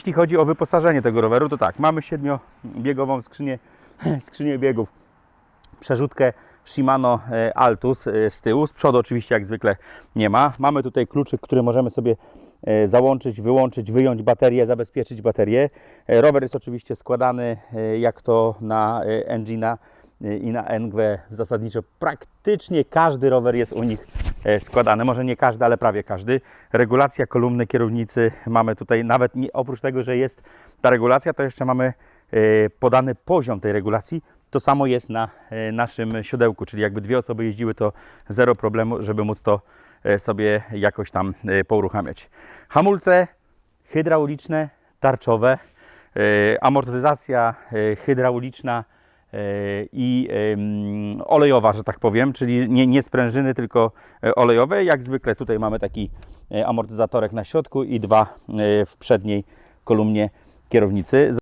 Jeśli chodzi o wyposażenie tego roweru, to tak, mamy siedmiobiegową skrzynię, skrzynię biegów, przerzutkę Shimano e, Altus e, z tyłu, z przodu oczywiście jak zwykle nie ma. Mamy tutaj kluczyk, który możemy sobie e, załączyć, wyłączyć, wyjąć baterię, zabezpieczyć baterię. Rower jest oczywiście składany jak to na Engina i na NGW zasadniczo praktycznie każdy rower jest u nich e, składany, może nie każdy, ale prawie każdy. Regulacja kolumny kierownicy mamy tutaj, nawet nie, oprócz tego, że jest ta regulacja, to jeszcze mamy e, podany poziom tej regulacji. To samo jest na e, naszym siodełku, czyli jakby dwie osoby jeździły, to zero problemu, żeby móc to sobie jakoś tam pouruchamiać. Hamulce hydrauliczne, tarczowe, amortyzacja hydrauliczna i em, olejowa, że tak powiem, czyli nie, nie sprężyny, tylko e, olejowe. Jak zwykle tutaj mamy taki e, amortyzatorek na środku i dwa e, w przedniej kolumnie kierownicy.